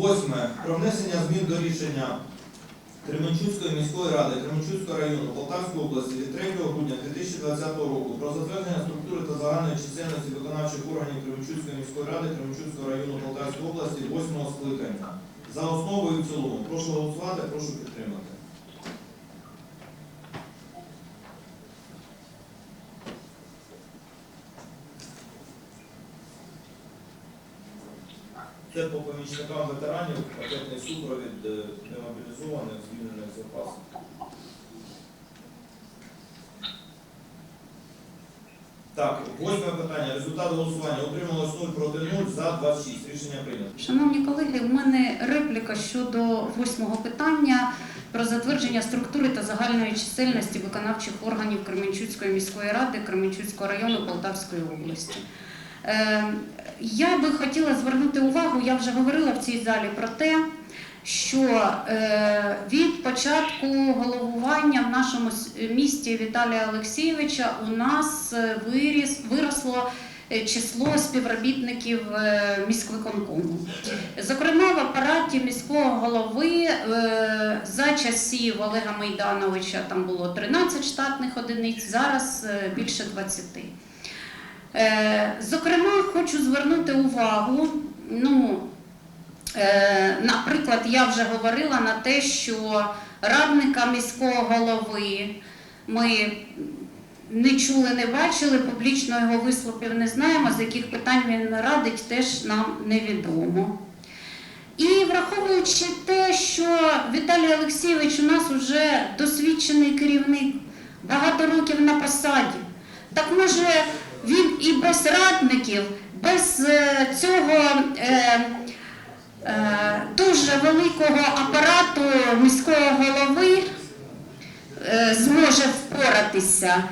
Восьме. Про внесення змін до рішення Кременчуцької міської ради Кременчуцького району Полтавської області від 3 грудня 2020 року про затвердження структури та загальної чисельності виконавчих органів Кременчуцької міської ради Кременчуцького району Полтавської області 8 скликання. За основу і в цілому. Прошу голосувати, прошу підтримати. Це по помічникам ветеранів, пакетний супровід е, демобілізованих, звільнених з запасу. Так, восьме питання. Результат голосування. Утрималось 0 проти 0, за 26. Рішення прийнято. Шановні колеги, у мене репліка щодо восьмого питання про затвердження структури та загальної чисельності виконавчих органів Кременчуцької міської ради Кременчуцького району Полтавської області. Е, Я би хотіла звернути увагу, я вже говорила в цій залі про те, що е, від початку головування в нашому місті Віталія Олексійовича у нас е, виріс, виросло число співробітників міськвиконкому. Зокрема, в апараті міського голови за часів Олега Майдановича там було 13 штатних одиниць, зараз більше 20. Е, Зокрема, хочу звернути увагу. Ну, е, наприклад, я вже говорила на те, що радника міського голови ми не чули, не бачили, публічно його висловів не знаємо, з яких питань він радить, теж нам невідомо. І враховуючи те, що Віталій Олексійович у нас вже досвідчений керівник, багато років на посаді, так може він і без радників, без е, цього е, е, дуже великого апарату міського голови е, зможе впоратися.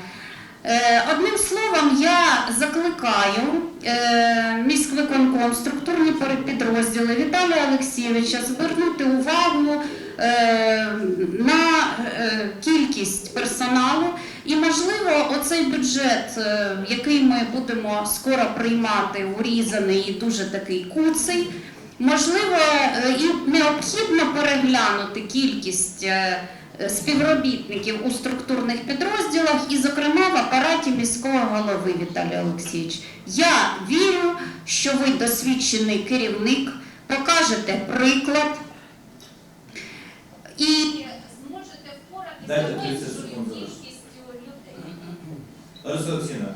Е, Одним словом, я закликаю е, міськвиконком, структурні підрозділи Віталія Олексійовича звернути увагу е, на е, кількість персоналу і, можливо, оцей бюджет, е, який ми будемо скоро приймати, урізаний і дуже такий куций, можливо, е, і необхідно переглянути кількість. е, співробітників у структурних підрозділах і, зокрема, в апараті міського голови Віталій Олексійович. Я вірю, що ви досвідчений керівник, покажете приклад і зможете впоратися Лариса Олексійовна,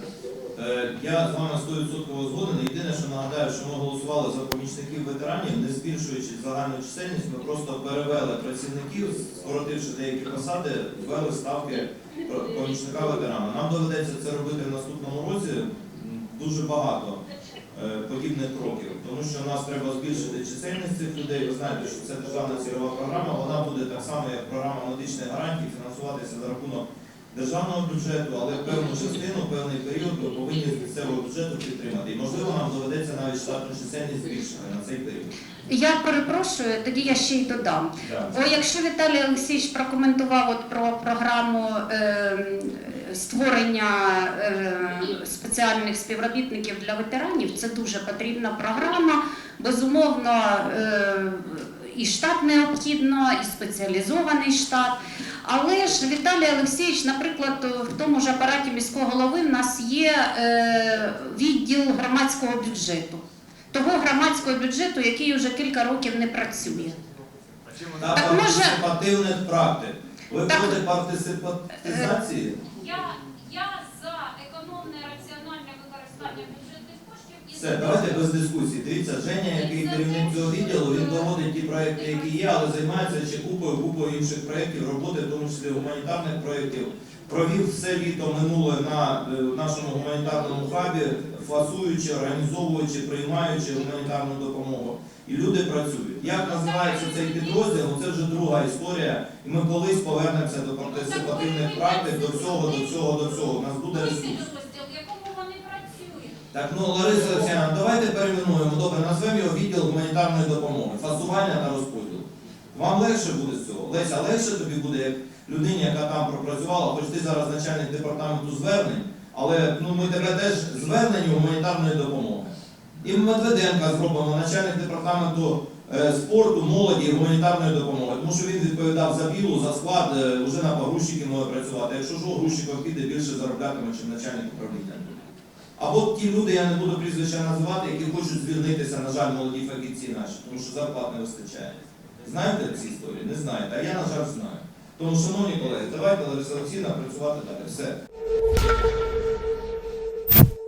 е, я з вами 100% згоден. Єдине, що нагадаю, що ми голосували за помічників ветеранів, не збільшуючи загальну чисельність, ми просто перевели працівників, скоротивши деякі посади, ввели ставки помічника ветерана. Нам доведеться це робити в наступному році дуже багато е, подібних кроків, тому що нас треба збільшити чисельність цих людей. Ви знаєте, що це державна цільова програма, вона буде так само, як програма медичних гарантій, фінансуватися за рахунок державного бюджету, але певну частину, певний період ми повинні з місцевого бюджету підтримати. І можливо нам доведеться навіть штатну чисельність збільшити на цей період. я перепрошую, тоді я ще й додам. Да. Бо якщо Віталій Олексійович прокоментував от про програму е, створення е, спеціальних співробітників для ветеранів, це дуже потрібна програма. Безумовно, е, і штат необхідно, і спеціалізований штат. Але ж Віталій Олексійович, наприклад, в тому ж апараті міського голови в нас є е, відділ громадського бюджету. Того громадського бюджету, який вже кілька років не працює. Та Так може- партисипативних практик. Ви Так- проти партисипатизації? Я, я за економне раціональне використання і Все, давайте без дискусій. Дивіться, Женя, який керівник цього відділу, він доводить ті проекти, які є, але займається ще купою купою інших проєктів, роботи, в тому числі гуманітарних проєктів. Провів все літо минуле на е, нашому гуманітарному хабі, фасуючи, організовуючи, приймаючи гуманітарну допомогу. І люди працюють. Як називається цей підрозділ? Ну, Це вже друга історія. І ми колись повернемося до партисипативних практик, до всього, до всього, до всього. У нас буде ресурс. підрозділ, в якому вони працюють. Так, ну Лариса Олексійовна, давайте перейменуємо. Добре, назвемо його відділ гуманітарної допомоги, фасування та розподіл. Вам легше буде з цього? Леся, легше тобі буде як людині, яка там пропрацювала, хоч ти зараз начальник департаменту звернень, але ну, ми тебе теж звернення гуманітарної допомоги. І Медведенка зробимо начальник департаменту е, спорту, молоді і гуманітарної допомоги. Тому що він відповідав за білу, за склад, е, вже на погрузчики може працювати. Якщо що, грузчиком піде більше зароблятиме, ніж начальник управління. Або ті люди, я не буду прізвища називати, які хочуть звільнитися, на жаль, молоді фахівці наші, тому що зарплат не вистачає. Знаєте ці історії? Не знаєте, а я, на жаль, знаю. Тому, шановні колеги, давайте Лариса працювати далі. Все.